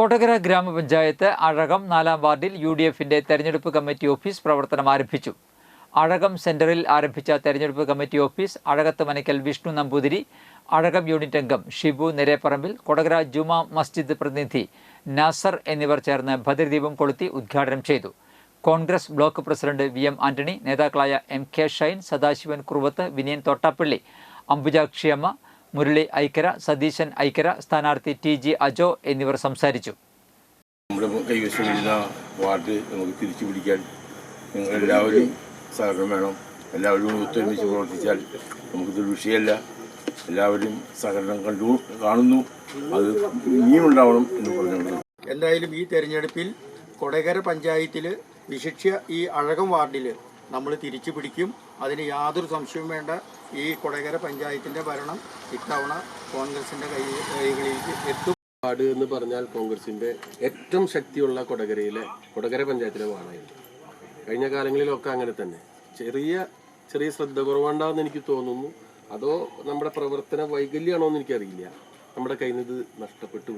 കൊടകര ഗ്രാമപഞ്ചായത്ത് അഴകം നാലാം വാർഡിൽ യു ഡി എഫിന്റെ തെരഞ്ഞെടുപ്പ് കമ്മിറ്റി ഓഫീസ് പ്രവർത്തനം ആരംഭിച്ചു. അഴകം സെന്ററിൽ ആരംഭിച്ച തെരഞ്ഞെടുപ്പ് കമ്മിറ്റി ഓഫീസ് അഴകത്ത് മനയ്ക്കൽ വിഷ്ണു നമ്പൂതിരി അഴകം യൂണിറ്റ് അംഗം ഷിബു നിരേപ്പറമ്പിൽ കൊടകര ജുമാ മസ്ജിദ് പ്രതിനിധി നാസർ എന്നിവർ ചേർന്ന് ഭദ്രദീപം കൊളുത്തി ഉദ്ഘാടനം ചെയ്തു. Congress block president V M Antony നേതാക്കളായ എം കെ ഷൈൻ സദാശിവൻ കുറുവത്ത് വിനയൻ തോട്ടാപ്പള്ളി അംബുജാക്ഷിയമ്മ മുരളി ഐക്കര സതീശൻ ഐക്കര സ്ഥാനാർത്ഥി ടി ജി അജോ എന്നിവർ സംസാരിച്ചു. നമ്മുടെ കൈവശം വരുന്ന വാർഡ് നമുക്ക് തിരിച്ചു പിടിക്കാൻ നിങ്ങൾ എല്ലാവരും സഹകരണം വേണം. എല്ലാവരും ഒത്തൊരുമിച്ച് പ്രവർത്തിച്ചാൽ നമുക്കിതൊരു വിഷയമല്ല. എല്ലാവരും സഹകരണം കണ്ടു കാണുന്നു. അത് ഇനിയും ഉണ്ടാവണം എന്ന് പറഞ്ഞു എന്തായാലും ഈ തെരഞ്ഞെടുപ്പിൽ കൊടകര പഞ്ചായത്തിൽ വിശിഷ്യ ഈ അഴകം വാർഡിൽ നമ്മൾ തിരിച്ചു പിടിക്കും. അതിന് യാതൊരു സംശയവും വേണ്ട. ഈ കൊടകര പഞ്ചായത്തിന്റെ ഭരണം ഇത്തവണ കോൺഗ്രസിന്റെ കൈ കൈകളിലേക്ക് എത്തും. വാർഡ് എന്ന് പറഞ്ഞാൽ കോൺഗ്രസിന്റെ ഏറ്റവും ശക്തിയുള്ള കൊടകരയിലെ കൊടകര പഞ്ചായത്തിലെ വാർഡായിരുന്നു കഴിഞ്ഞ കാലങ്ങളിലൊക്കെ അങ്ങനെ തന്നെ. ചെറിയ ചെറിയ ശ്രദ്ധ കുറവുണ്ടാവുന്ന എനിക്ക് തോന്നുന്നു. അതോ നമ്മുടെ പ്രവർത്തന വൈകല്യമാണോ എന്ന് എനിക്കറിയില്ല. നമ്മുടെ കയ്യിൽ നിന്ന് ഇത് നഷ്ടപ്പെട്ടു